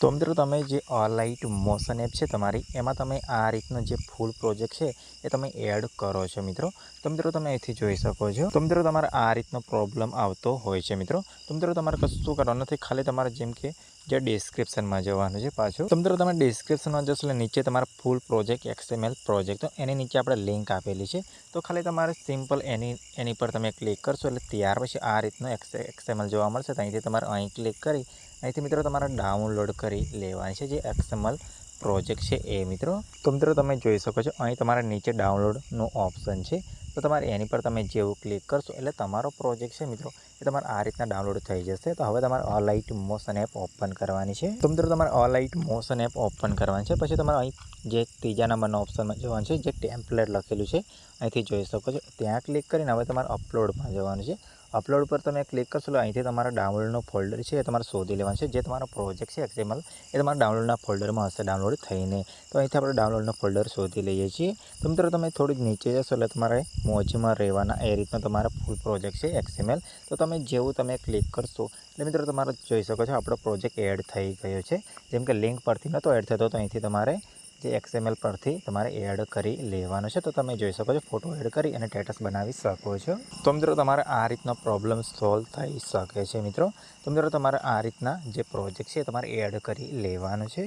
તો મિત્રો તમે જે લાઇટ મોશન એપ છે તમારી, એમાં તમે આ રીતનો જે ફૂલ પ્રોજેક્ટ છે એ તમે એડ કરો છો મિત્રો. તો મિત્રો તમે અહીંથી જોઈ શકો છો. તો મિત્રો તમારે આ રીતનો પ્રોબ્લેમ આવતો હોય છે મિત્રો. તો મિત્રો તમારે કશું કરવાનું નથી. ખાલી તમારે જેમ કે જે ડિસ્ક્રિપ્શનમાં જવાનું છે પાછું. તો મિત્રો તમે ડિસ્ક્રિપ્શનમાં જશો એટલે નીચે તમારા ફૂલ પ્રોજેક્ટ એક્સએમએલ પ્રોજેક્ટ તો એની નીચે આપણે લિંક આપેલી છે. તો ખાલી તમારે સિમ્પલ એની એની પર તમે ક્લિક કરશો એટલે ત્યાર પછી આ રીતનો એક્સએમએલ જોવા મળશે. અહીંથી તમારે અહીં ક્લિક કરી, અહીંથી મિત્રો તમારે ડાઉનલોડ કરી લેવાની છે જે એક્સએમએલ પ્રોજેક્ટ છે એ મિત્રો. તો મિત્રો તમે જોઈ શકો છો, અહીં તમારે નીચે ડાઉનલોડનું ઓપ્શન છે. તો તમારે એની પર તમે જેવું ક્લિક કરશો, એટલે તમારો પ્રોજેક્ટ છે મિત્રો, એ તમારે આ રીતના ડાઉનલોડ થઈ જશે. તો હવે તમારે ઓલાઇટ મોશન એપ ઓપન કરવાની છે. તો મિત્રો તમારે ઓલાઇટ મોશન એપ ઓપન કરવાની છે. પછી તમારે અહીં જે ત્રીજા નંબરના ઓપ્શનમાં જવાનું છે, જે ટેમ્પલેટ લખેલું છે, અહીંથી જોઈ શકો છો. ત્યાં ક્લિક કરીને હવે તમારે અપલોડમાં જવાનું છે. અપલોડ પર તમે ક્લિક કરશો, એટલે અહીંથી તમારા ડાઉનલોડનો ફોલ્ડર છે એ તમારે શોધી લેવાનું છે. જે તમારો પ્રોજેક્ટ છે એક્સએમએલ એ તમારા ડાઉનલોડના ફોલ્ડરમાં હશે ડાઉનલોડ થઈને. તો અહીંથી આપણે ડાઉનલોડનો ફોલ્ડર શોધી લઈએ છીએ. તો મિત્રો તમે થોડીક નીચે જશો, એટલે તમારે મોજમાં રહેવાના એ રીતનો તમારા ફૂલ પ્રોજેક્ટ છે એક્સએમએલ તો તમે જેવું તમે ક્લિક કરશો, એટલે મિત્રો તમારે જોઈ શકો છો આપણો પ્રોજેક્ટ એડ થઈ ગયો છે. જેમ કે લિંક પરથી નહોતો એડ થતો, તો અહીંથી તમારે જે એક્સએમએલ પરથી તમારે એડ કરી લેવાનો છે. તો તમે જોઈ શકો છો ફોટો એડ કરી અને સ્ટેટસ બનાવી શકો છો. તો મિત્રો તમારે આ રીતનો પ્રોબ્લેમ સોલ્વ થઈ શકે છે મિત્રો. તો મિત્રો તમારે આ રીતના જે પ્રોજેક્ટ છે તમારે એડ કરી લેવાનો છે.